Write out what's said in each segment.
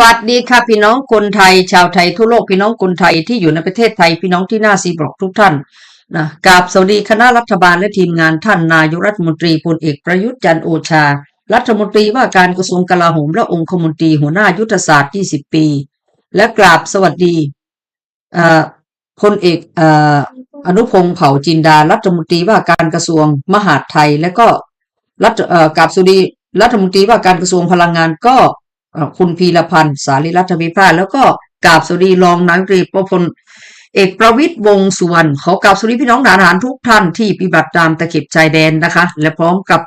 วัสดีค่ะพี่น้องคนไทย ชาวไทยทั่วโลกพี่น้องคนไทยที่อยู่ในประเทศไทยพี่น้องที่น่าซีบรอกทุกท่านนะกราบสวัสดีคณะรัฐบาลและทีมงานท่านนายกรัฐมนตรีพลเอกประยุทธ์จันโอชา รัฐมนตรีว่าการกระทรวงกลาโหมและองคมนตรีหัวหน้ายุทธศาสตร์ 20 ปี และกราบสวัสดีอ่อพลเอกออนุพงศ์เผ่าจินดา รัฐมนตรีว่าการกระทรวงมหาดไทย และก็รัฐเอกราบสวัสดีรัฐมนตรีว่าการกระทรวงพลังงานก็ คุณพีรพันธ์ สารีรัฐวิภาแล้วก็กาบสวัสดีรองนายกรีประพลเอกประวิตยวงสุวรรณขอกราบสวัสดีพี่น้องทหารทุกท่านที่ปฏิบัติตามตะเข็บชายแดนนะคะ และพร้อมกับ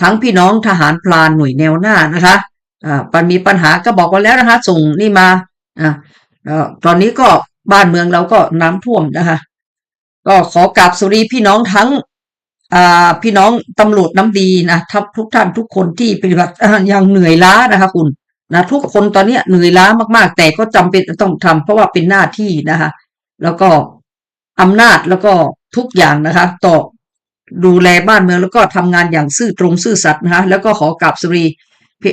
ทั้งพี่น้องทหารพลานหน่วยแนวหน้านะคะปันมีปัญหาก็บอกไว้แล้วนะคะ ส่งนี่มาออตอนนี้ก็บ้านเมืองเราก็น้ำท่วมนะคะ ก็ขอกราบสวัสดีพี่น้องทั้ง พี่น้องตำรวจน้ำดีนะทับทุกท่านทุกคนที่ปฏิบัติอย่างเหนื่อยล้านะคะคุณนะทุกคนตอนนี้เหนื่อยล้ามากๆ แต่ก็จำเป็นต้องทำเพราะว่าเป็นหน้าที่นะคะแล้วก็อำนาจแล้วก็ทุกอย่างนะคะต่อดูแลบ้านเมืองแล้วก็ทำงานอย่างซื่อตรงซื่อสัตย์นะคะแล้วก็ขอกราบสวัสดี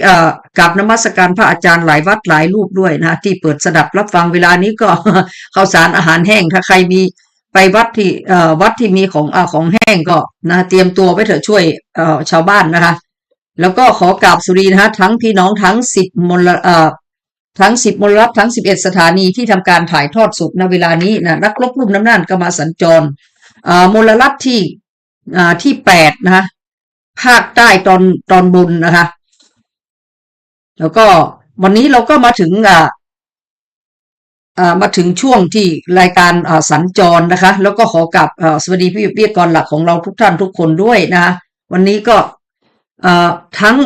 เอ่อกราบนมัสการพระอาจารย์หลายวัดหลายรูปด้วยนะที่เปิดสดับรับฟังเวลานี้ก็ข้าวสารอาหารแห้งถ้าใครมี ไปวัดที่เอ่อวัดที่มีของอาของแห้งก็นะเตรียมตัวไว้เถอะช่วยเอ่อชาวบ้านนะคะ แล้วก็ขอกราบสุรีนะคะทั้งพี่น้องทั้งสิบมลเอ่อทั้งสิบมลรัฐทั้งสิบเอ็ดสถานีที่ทำการถ่ายทอดสดณเวลานี้นะนักรบลุ่มน้ำน่านก็มาสัญจรอ่ามลรัฐที่อ่าที่แปดนะคะภาคใต้ตอนตอนบนนะคะ แล้วก็วันนี้เราก็มาถึงอ่า มาถึงช่วงที่รายการสัญจรนะคะ แล้วก็ขอกับสวัสดีพี่วิทยกรหลักของเราทุกท่านทุกคนด้วยนะวันนี้ก็ทั้ง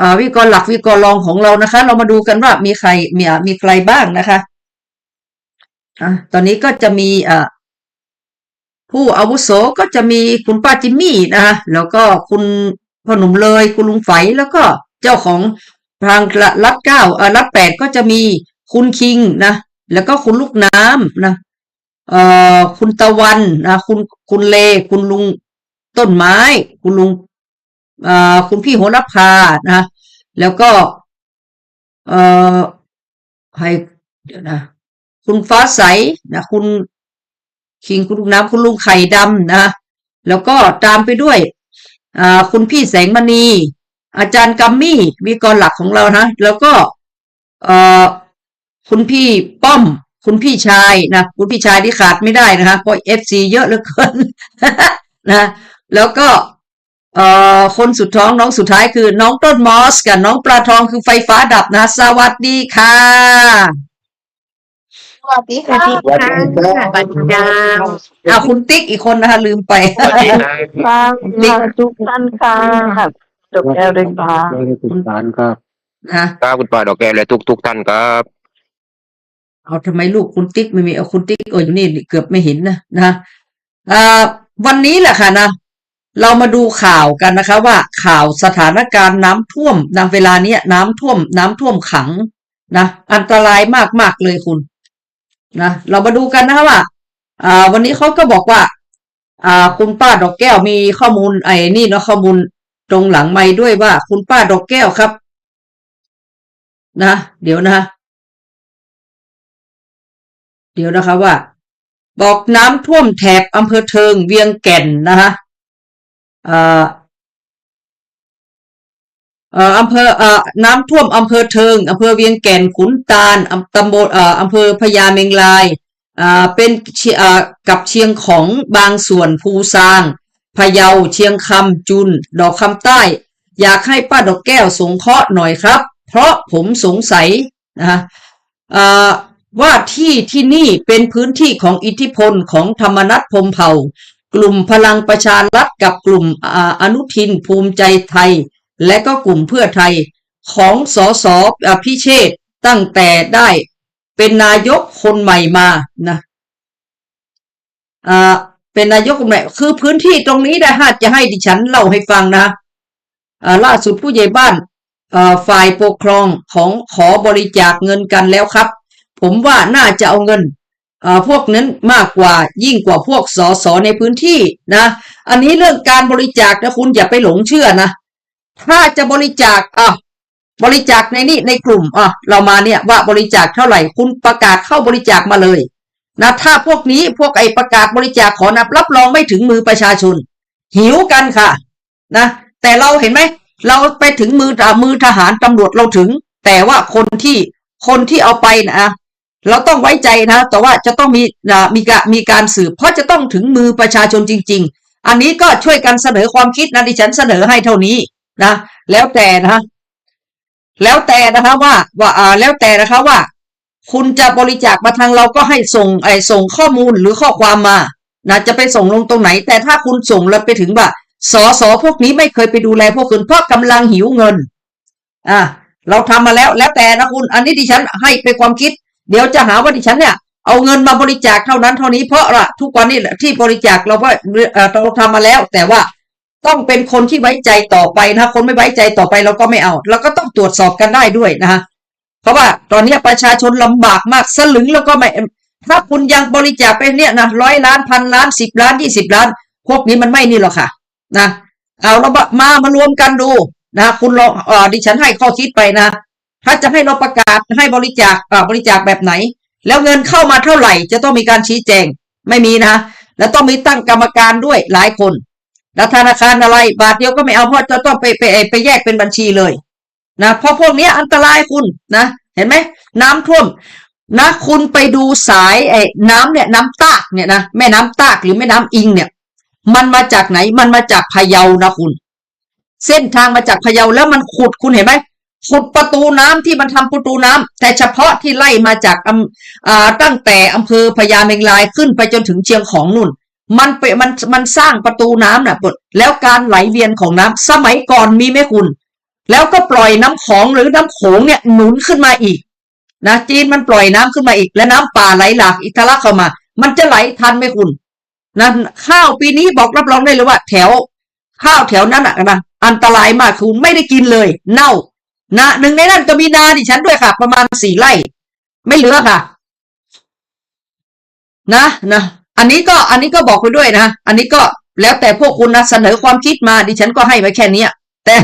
อ่าวิกรหลักวิกรรองของเรานะคะ เรามาดูกันว่ามีใครมีมีใครบ้างนะคะอะตอนนี้ก็จะมีผู้อาวุโสก็จะมีคุณป้าจิมมี่นะคะแล้วก็คุณพ่อหนุ่มเลยคุณลุงไฝแล้วก็เจ้าของทางรัฐเก้ารัฐแปดก็จะมี คุณคิงนะ แล้วก็คุณลูกน้ำนะเอ่อคุณตะวันนะคุณคุณเล คุณลุงต้นไม้ คุณลุงเอ่อคุณพี่โหระพานะแล้วก็ เอ่อให้เดี๋ยวนะคุณฟ้าใสนะคุณคิงคุณลูกน้ำคุณลุงไข่ดำนะแล้วก็ตามไปด้วยอ่าคุณพี่แสงมณี อาจารย์กัมมี่วิกรหลักของเรานะแล้วก็ เอ่อ คุณพี่ป้อม คุณพี่ชายนะคุณพี่ชายที่ขาดไม่ได้นะคะเพราะเอฟซีเยอะเหลือเกินนะแล้วก็เอ่อคนสุดท้องน้องสุดท้ายคือ น้องต้นมอสกับน้องปลาทองคือไฟฟ้าดับนะ สวัสดีค่ะ สวัสดีค่ะสวัสดีครับสวัสดีค่ะอ่าคุณติ๊กอีกคนนะคะลืมไปสวัสดีครับฟังมาทุกท่านค่ะจบแล้วเลยค่ะไม่ได้ติดตามครับนะครับคุณป้าดอกแก้วและทุกทุกๆท่านครับ เอาทำไมลูกคุณติ๊กไม่มีเอาคุณติ๊กเอออยู่นี่เกือบไม่เห็นนะนะอวันนี้แหละค่ะนะเรามาดูข่าวกันนะคะ ว่าข่าวสถานการณ์น้ำท่วมณเวลาเนี้ยน้ำท่วม น้ำท่วมขังนะอันตรายมากมากๆเลยคุณนะเรามาดูกันนะคะว่าอ่า วันนี้เขาก็บอกว่า อ่า คุณป้าดอกแก้วมีข้อมูลไอ้นี่เนาะข้อมูลตรงหลังไม้ด้วยว่า คุณป้าดอกแก้วครับ นะเดี๋ยวนะ เดี๋ยวนะคะว่า บอกน้ำท่วมแถบอำเภอเทิงเวียงแก่นนะคะเอ่อเอ่ออำเภอเอ่อน้ำท่วมอำเภอเทิงอำเภอเวียงแก่นขุนตาลตำบลเอ่ออำเภอพญาเมงลายอ่าเป็นเอ่อกับเชียงของบางส่วนภูซางพะเยาเชียงคำจุน ดอกคำใต้ อยากให้ป้าดอกแก้วสงเคราะห์หน่อยครับ เพราะผมสงสัยนะคะอ่า ว่าที่ที่นี่เป็นพื้นที่ของอิทธิพลของธรรมนัฐพมเผ่า กลุ่มพลังประชารัฐกับกลุ่มออนุทินภูมิใจไทย และก็กลุ่มเพื่อไทยของสอสอภิเชษตั้งแต่ได้เป็นนายกคนใหม่มานะอ่าเป็นนายกคนใหม่คือพื้นที่ตรงนี้นะฮะจะให้ดิฉันเล่าให้ฟังนะอ่าล่าสุดผู้ใหญ่บ้านอ่าฝ่ายปกครองของขอบริจาคเงินกันแล้วครับ ผมว่าน่าจะเอาเงินพวกนั้นมากกว่ายิ่งกว่าพวกสสในพื้นที่นะ อันนี้เรื่องการบริจาคนะคุณอย่าไปหลงเชื่อนะ ถ้าจะบริจาคอะบริจาคในนี่ในกลุ่มอะเรามาเนี่ยว่าบริจาคเท่าไหร่คุณประกาศเข้าบริจาคมาเลยนะถ้าพวกนี้พวกไอประกาศบริจาคขอนับรับรองไม่ถึงมือประชาชน หิวกันค่ะนะแต่เราเห็นไหมเราไปถึงมือมือทหารตำรวจเราถึง แต่ว่าคนที่คนที่เอาไปนะ เราต้องไว้ใจนะ แต่ว่าจะต้องมีมีการมีการสืบเพราะจะต้องถึงมือประชาชนจริง ๆ อันนี้ก็ช่วยกันเสนอความคิดนะดิฉันเสนอให้เท่านี้นะ แล้วแต่นะแล้วแต่นะคะว่าว่าอ่าแล้วแต่นะคะว่า คุณจะบริจาคมาทางเราก็ให้ส่งไอ้ส่งข้อมูลหรือข้อความมานะจะไปส่งลงตรงไหน แต่ถ้าคุณส่งแล้วไปถึงว่าสอสอพวกนี้ไม่เคยไปดูแลพวกคุณเพราะกำลังหิวเงิน อ่าเราทำมาแล้ว แล้วแต่นะคุณ อันนี้ดิฉันให้เป็นความคิด เดี๋ยวจะหาว่าดิฉันเนี่ยเอาเงินมาบริจาคเท่านั้นเท่านี้เพราะละทุกวันนี้ที่บริจาคเราก็เอ่อเราทำมาแล้ว แต่ว่าต้องเป็นคนที่ไว้ใจต่อไปนะคนไม่ไว้ใจต่อไปเราก็ไม่เอาเราก็ต้องตรวจสอบกันได้ด้วยนะฮะเพราะว่าตอนนี้ประชาชนลำบากมากสลึงแล้วก็ไม่ถ้าคุณยังบริจาคไปเนี่ยนะร้อยล้านพันล้านสิบล้านยี่สิบล้าน พวกนี้มันไม่นี่หรอกค่ะ นะ เอาเรามามามารวมกันดูนะคุณลองเออดิฉันให้ข้อคิดไปนะ ถ้าจะให้เราประกาศให้บริจาคบริจาคแบบไหน แล้วเงินเข้ามาเท่าไหร่ จะต้องมีการชี้แจง ไม่มีนะ แล้วต้องมีตั้งกรรมการด้วยหลายคน แล้วธนาคารอะไร บาทเดียวก็ไม่เอาเพราะจะต้องไปไปไปแยกเป็นบัญชีเลยนะเพราะพวกนี้อันตรายคุณนะ เห็นไหมน้ำท่วมนะคุณไปดูสายไอ้น้ำเนี่ยน้ำตากเนี่ยนะแม่น้ำตากหรือแม่น้ำอิงเนี่ย มันมาจากไหนมันมาจากพะเยานะคุณ เส้นทางมาจากพะเยาแล้วมันขุดคุณเห็นไหม ขุดประตูน้ำที่มันทำประตูน้ำแต่เฉพาะที่ไล่มาจากอ่าตั้งแต่อำเภอพญาเมงรายขึ้นไปจนถึงเชียงของนู่น มันไปมันมันสร้างประตูน้ำน่ะปดแล้วการไหลเวียนของน้ำสมัยก่อนมีไหมคุณ แล้วก็ปล่อยน้ำของหรือน้ำโขงเนี่ยหนุนขึ้นมาอีกนะจีนมันปล่อยน้ำขึ้นมาอีก และน้ำป่าไหลหลากอิทะลักเข้ามา มันจะไหลทันไหมคุณนะข้าวปีนี้บอกรับรองได้เลยว่า แถว ข้าวแถวนั้นอะนะอันตรายมากคุณไม่ได้กินเลย เน่า นะหนึ่งในนั้นก็มีนาดิฉันด้วยค่ะ ประมาณสี่ไร่ ไม่เหลือค่ะ นะนะอันนี้ก็อันนี้ก็บอกไปด้วยนะอันนี้ก็แล้วแต่พวกคุณนะเสนอความคิดมา ดิฉันก็ให้ไว้แค่นี้แต่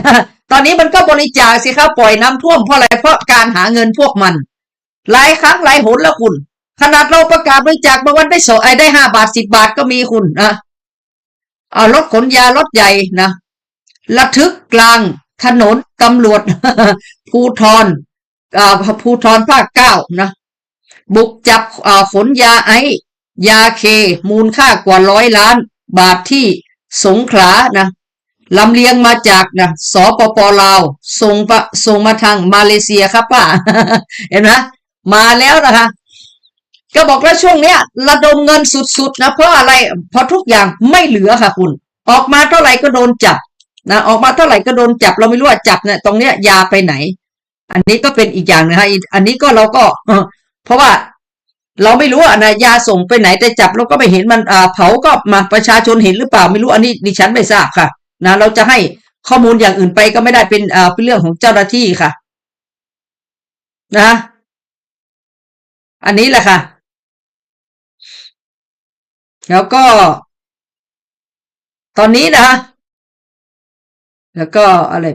ตอนนี้มันก็บริจาคสิครับปล่อยน้ำท่วมเพราะอะไรเพราะการหาเงินพวกมันหลายครั้งหลายหนแล้วคุณ ขนาดเราประกาศบริจาคบางวันได้สอไอได้ห้าบาทสิบบาทก็มีคุณนะเอารถขนยารถใหญ่นะระทึกกลาง ถนนตำรวจภูทรอ่าภูทรภาคเก้านะ บุกจับอ่าขนยาไอ ยาเค มูลค่ากว่าร้อยล้าน บาทที่สงขลานะลำเลียงมาจากนะสปปลาวส่งปะส่งมาทางมาเลเซียครับป้า เห็นไหมมาแล้วนะคะก็บอกว่าช่วงเนี้ย ระดมเงินสุดๆนะเพราะอะไรเพราะทุกอย่างไม่เหลือค่ะคุณ ออกมาเท่าไหร่ก็โดนจับ นะออกมาเท่าไหร่ก็โดนจับเราไม่รู้ว่าจับเนี่ยตรงเนี้ยยาไปไหน อันนี้ก็เป็นอีกอย่างนะคะอันนี้ก็เราก็เพราะว่าเราไม่รู้อะนะยาส่งไปไหนแต่จับเราก็ไม่เห็นมันอ่าเผาก็มาประชาชนเห็นหรือเปล่าไม่รู้อันนี้ดิฉันไม่ทราบค่ะ นะ เราจะให้ข้อมูลอย่างอื่นไปก็ไม่ได้เป็นอ่าเป็นเรื่องของเจ้าหน้าที่ค่ะ นะ อันนี้แหละค่ะ แล้วก็ ตอนนี้นะคะ แล้วก็อะไร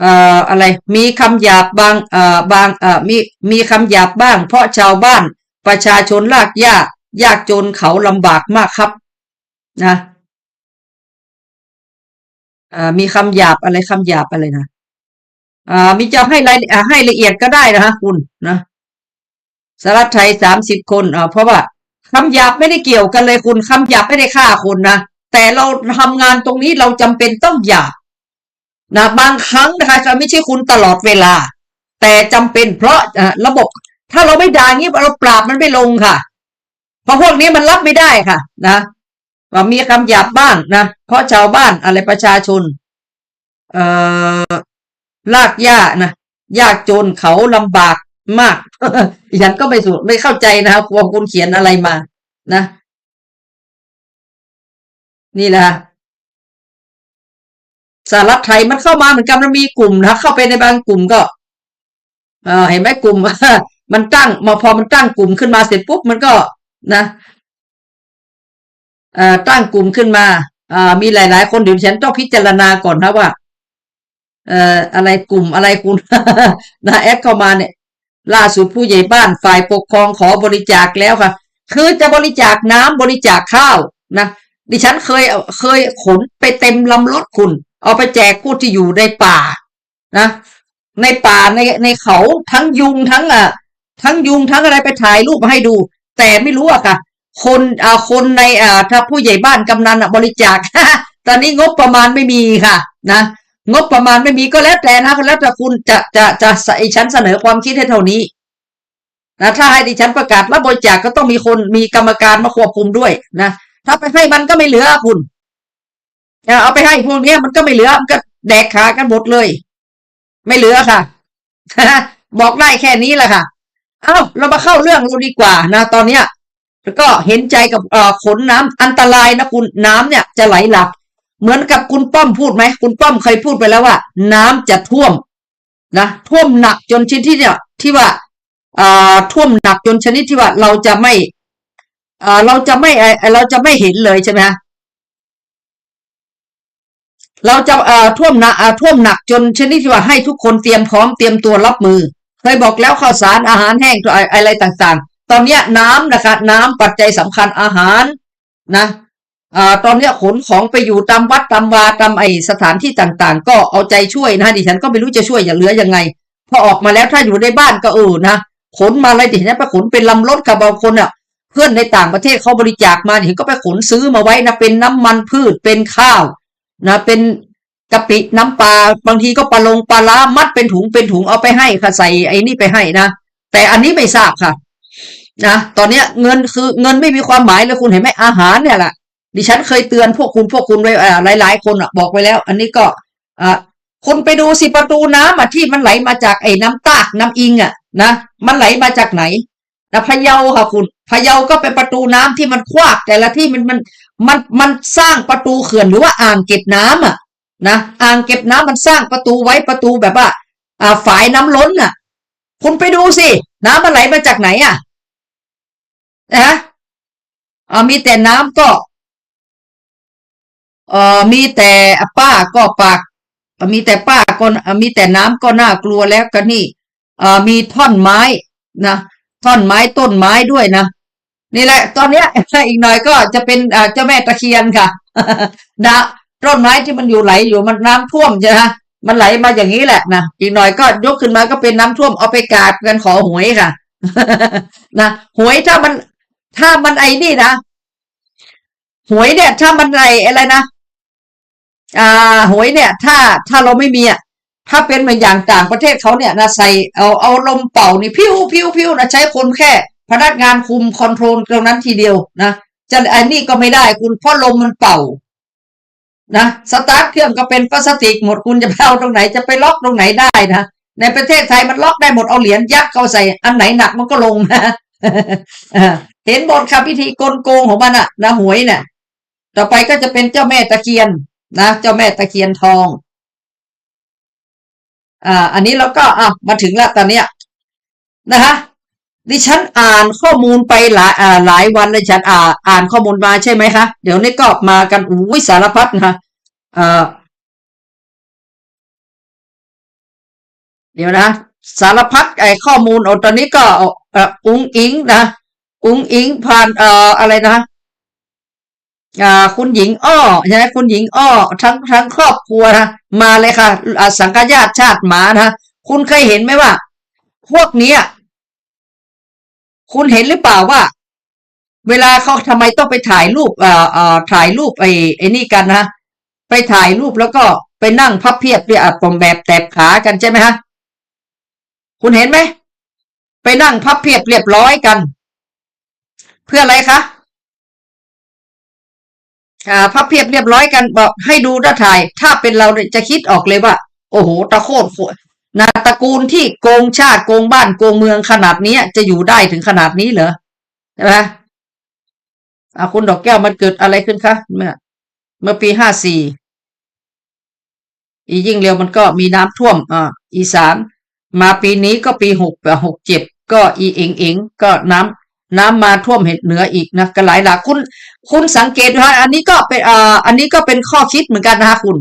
เอ่ออะไรมีคำหยาบบางเอ่อบางเอ่อมีมีคำหยาบบ้าง เพราะชาวบ้านประชาชนลากยากยากจนเขาลำบากมากครับ นะอ่ามีคำหยาบอะไรคำหยาบอะไรนะอ่ามีจะให้รายอ่าให้ละเอียดก็ได้นะฮะคุณนะสารัฐไทยสามสิบคนอ่าเพราะว่าคำหยาบไม่ได้เกี่ยวกันเลยคุณคำหยาบไม่ได้ฆ่าคนนะ แต่เราทำงานตรงนี้เราจำเป็นต้องหยาบนะบางครั้งนะคะจะไม่ใช่คุณตลอดเวลา แต่จำเป็นเพราะระบบ ถ้าเราไม่ด่างี้เราปราบมันไม่ลงค่ะ เพราะพวกนี้มันรับไม่ได้ค่ะ นะว่ามีคำหยาบบ้างนะเพราะชาวบ้านอะไรประชาชน เอ่อลากย่านะยากจนเขาลำบากมากฉันก็ไม่สุไม่เข้าใจนะครับว่าคุณเขียนอะไรมา นะ นี่แหละสหรัฐไทยมันเข้ามาเหมือนกันมันมีกลุ่มนะเข้าไปในบางกลุ่มก็เห็นไหมกลุ่มมันตั้งมาพอมันตั้งกลุ่มขึ้นมาเสร็จปุ๊บมันก็นะตั้งกลุ่มขึ้นมาอ่ามีหลาย ๆ คนเดี๋ยวฉันต้องพิจารณาก่อนนะว่าเอ่ออะไรกลุ่มอะไรคุณนะแอดเข้ามาเนี่ย ล่าสุดผู้ใหญ่บ้านฝ่ายปกครองขอบริจาคแล้วค่ะ คือจะบริจาคน้ำบริจาคข้าวนะ ดิฉันเคยเคยขนไปเต็มลำรถคุณ เอาไปแจกผู้ที่อยู่ในป่านะ ในป่าในในเขาทั้งยุงทั้งอะ ทั้งยุงทั้งอะไรไปถ่ายรูปมาให้ดู แต่ไม่รู้อะค่ะ คนอ่าคนในอ่าถ้าผู้ใหญ่บ้านกำนันอะบริจาคตอนนี้งบประมาณไม่มีค่ะ นะงบประมาณไม่มีก็แล้วแต่นะแล้วแต่คุณจะจะจะจะไอ้ฉันเสนอความคิดให้เท่านี้นะถ้าให้ดิฉันประกาศรับบริจาคก็ต้องมีคนมีกรรมการมาควบคุมด้วยนะ ถ้าไปให้มันก็ไม่เหลือคุณเอาไปให้พวกนี้มันก็ไม่เหลือมันก็แดกขากันหมดเลย ไม่เหลือค่ะบอกได้แค่นี้แหละค่ะ เอ้าเรามาเข้าเรื่องเราดีกว่านะ ตอนเนี้ยแล้วก็เห็นใจกับขนน้ำอันตรายนะคุณน้ำเนี่ยจะไหลหลัก เหมือนกับคุณป้อมพูดไหมคุณป้อมเคยพูดไปแล้วว่า น้ำจะท่วมนะท่วมหนักจนชนิดที่เนี่ย ที่ว่าอ่าท่วมหนักจนชนิดที่ว่าเราจะไม่ เราจะไม่เออเราจะไม่เห็นเลยใช่ไหมเราจะอ่อท่วมหนักอ่าท่วมหนักจนชนิดที่ว่าให้ทุกคนเตรียมพร้อมเตรียมตัวรับมือเคยบอกแล้วข้าวสารอาหารแห้งตัวอะไรต่างๆ ตอนนี้น้ำนะคะ น้ำปัจจัยสำคัญอาหารนะอ่าตอนนี้ขนของไปอยู่ตามวัดตามวาตามไอสถานที่ต่างๆ ก็เอาใจช่วยนะดิฉันก็ไม่รู้จะช่วยอย่างเหลือยังไงพอออกมาแล้วถ้าอยู่ในบ้านก็เออนะขนมาอะไรดิฉันไปขนเป็นลำรถกับบางคนอะ เพื่อนในต่างประเทศเขาบริจาคมาดิฉันก็ไปขนซื้อมาไว้นะเป็นน้ำมันพืชเป็นข้าวนะเป็นกะปิน้ำปลาบางทีก็ปลาลงปลาล้ามัดเป็นถุงเป็นถุงเอาไปให้ค่ะใส่ไอ้นี่ไปให้นะแต่อันนี้ไม่ทราบค่ะนะตอนเนี้ยเงินคือเงินไม่มีความหมายเลยคุณเห็นไหมอาหารเนี่ยแหละดิฉันเคยเตือนพวกคุณพวกคุณไว้อ่าหลายคนอะบอกไว้แล้ว อันนี้ก็อ่าคุณไปดูสิประตูน้ำอะที่มันไหลมาจากไอ้น้ำตากน้ำอิงอะนะมันไหลมาจากไหน นะพะเยาค่ะคุณพะเยาก็เป็นประตูน้ำที่มันควักแต่ละที่มันมันมันมันสร้างประตูเขื่อนหรือว่าอ่างเก็บน้ำอะนะอ่างเก็บน้ำมันสร้างประตูไว้ประตูแบบว่า อ่าฝายน้ำล้นน่ะ คุณไปดูสิน้ำมันไหลมาจากไหนอะนะอ่ามีแต่น้ำก็เอ่อมีแต่ป้าก็ปากมีแต่ป้าก็มีแต่น้ำก็น่ากลัวแล้วกันนี่อ่ามีท่อนไม้นะ ท่อนไม้ต้นไม้ด้วยนะนี่แหละ ตอนเนี้ยอีกหน่อยก็จะเป็นเจ้าแม่ตะเคียนค่ะนะต้นไม้ที่มันอยู่ไหลอยู่มันน้ำท่วมใช่ไหมมันไหลมาอย่างนี้แหละนะอีกหน่อยก็ยกขึ้นมาก็เป็นน้ำท่วมเอาไปกราบกันขอหวยค่ะนะหวยถ้ามัน ถ้ามันไอ้นี่นะหวยเนี่ย ถ้ามันไออะไรนะอ่าหวยเนี่ย ถ้าถ้าเราไม่มีอะ ถ้าเป็นเหมือนอย่างต่างประเทศเขาเนี่ยนะใส่เอาเอาลมเป่านี่พิ้วพิ้วพิ้วนะใช้คนแค่ พนักงานคุมคอนโทรลตรงนั้นทีเดียวนะจะไอ้นี่ก็ไม่ได้คุณเพราะลมมันเป่านะสตาร์ทเครื่องก็เป็นพลาสติกหมดคุณจะไปเอาตรงไหนจะไปล็อกตรงไหนได้นะในประเทศไทยมันล็อกได้หมดเอาเหรียญยัดเข้าใส่อันไหนหนักมันก็ลงนะเห็นบทค่ะพิธีกลโกงของมันอะนะหวยเนี่ยต่อไปก็จะเป็นเจ้าแม่ตะเคียนนะเจ้าแม่ตะเคียนทอง อ่าอันนี้เราก็อะมาถึงละตอนเนี้ยนะคะดิฉันอ่านข้อมูลไปหลายอ่าหลายวันเลยฉันอ่าอ่านข้อมูลมาใช่ไหมคะเดี๋ยวนี้ก็มากันอุ้ยสารพัดนะคะอ่าเดี๋ยวนะสารพัดไอ้ข้อมูลอตอนนี้ก็เอาเอ่ออุ้งอิงนะอุ้งอิงผ่านเอ่ออะไรนะ อ่าคุณหญิงอ้อใช่ไหมคุณหญิงอ้อทั้งทั้งครอบครัวนะมาเลยค่ะสังกญาติชาติหมานะคุณเคยเห็นไหมว่า พวกนี้คุณเห็นหรือเปล่าว่า เวลาเขาทำไมต้องไปถ่ายรูปอ่าอ่าถ่ายรูปไอ้ไอ้นี่กันนะไปถ่ายรูปแล้วก็ไปนั่งพับเพียบเรียบปมแบบแตบขากันใช่ไหมฮะคุณเห็นไหมไปนั่งพับเพียบเรียบร้อยกัน เพื่ออะไรคะ พับเพียบเรียบร้อยกันบอกให้ดูด้าถ่าย ถ้าเป็นเราจะคิดออกเลยว่า โอ้โหตะโคตรนาตระกูลที่โกงชาติโกงบ้านโกงเมืองขนาดนี้จะอยู่ได้ถึงขนาดนี้เหรอใช่ไหมอาคุณดอกแก้วมันเกิดอะไรขึ้นคะเมื่อ เมื่อปีห้าสี่อียิ่งเร็วมันก็มีน้ำท่วมอ่าอีสานมาปีนี้ก็ปีหกหกเจ็ดก็อีเองเองก็น้ำ น้ำมาท่วมเห็ดเหนืออีกนะก็หลายหลักคุณ คุณสังเกตนะฮะอันนี้ก็เป็นอ่าอันนี้ก็เป็นข้อคิดเหมือนกันนะคะคุณ